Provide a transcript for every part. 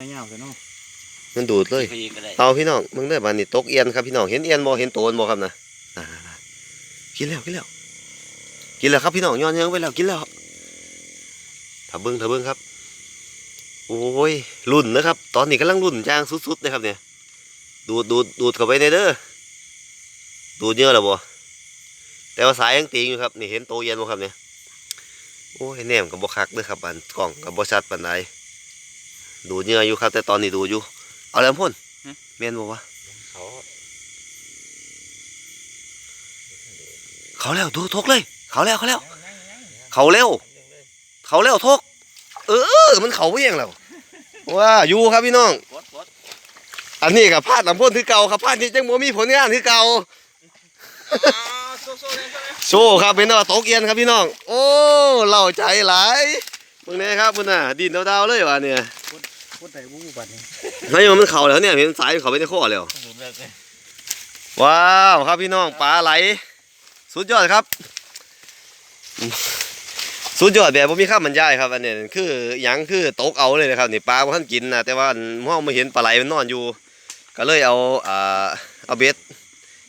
ไม่ยาวกันเนาะมันดูดเลยพี่ก็ได้เอาพี่น้องมึงได้บานนี่ตกเอียนครับพี่น้องเห็นเอียนบ่เห็นโตนบ่ครับนะอ่ากินแล้วกินแล้วกินแล้วครับพี่น้องย้อนเยิงไปแล้วกินแล้วถ้าเบิ้งถ้าเบิ้งครับ โอ้ยรุ่นนะครับ ตอนนี้กำลังรุ่นจ้างสุดๆนะครับเนี่ยดูดดูดดูดเข้าไปในเด้อดูดเยอะแล้วบ่แต่ว่าสายยังตีอยู่ครับนี่เห็นโตเอียนบ่ครับเนี่ยโอ้ยแหนมกับบ่คักเด้อครับอันกล้องกับบ่ชัดปานใด ดูดเยอะอยู่ครับ แต่ตอนนี้ดูอยู่ เอาแล้วพ่นแม่นบ่วะเขาเขาแล้วดูทกเลย เขาแล้วเขาแล้ว เขาเร็ว เขาเร็วทก เออ มันเขาไปยังแล้วว่าอยู่ครับพี่น้องกดกดอันนี้กับพาดลำพ่นคือเก่าครับพาดนี้จังบ่มีผลงานคือเก่าโซ่โซ่เลยโซ่เลยโชว์ครับเป็นน้อตกเอียนครับพี่น้อง โอ้เล่าใจหลาย มึงเนี่ยครับมึงน่ะดินดาวๆเลยวะเนี่ยพูดแต่วูบบัดนี้เฮ้ยมันเข่าแล้วเนี่ยเห็นสายเขาไปในข้อแล้วผมเลิกเลยว้าวครับพี่น้องปลาไหล สุดยอดครับ สุดยอดแบบผมมีข้ามบรรยายครับอันนี้คือหยังคือตกเอาเลยนะครับนี่ปลาบ่ท่านกินนะแต่ว่าห้องมาเห็นปลาไหลมันนอนอยู่ ก็เลยเอาอ่าเอาเบ็ด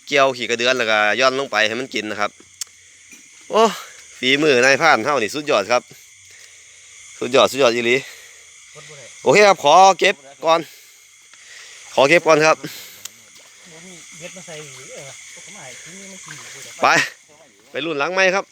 เกี่ยวขี่กระเดือนแล้วก็ย้อนลงไปให้มันกินนะครับ โอ้ฝีมือนายพรานเท่านี่สุดยอดครับ สุดยอดสุดยอดอีหลีพูดบ่ได้โอเคครับขอเก็บก่อน ขอเก็บก่อนครับบ่มีเฮ็ดมาใส่หรือเออพวกเขาหมายที่นี่มันกินอยู่บ่ได้ไป ไปรุ่นหลังไหมครับ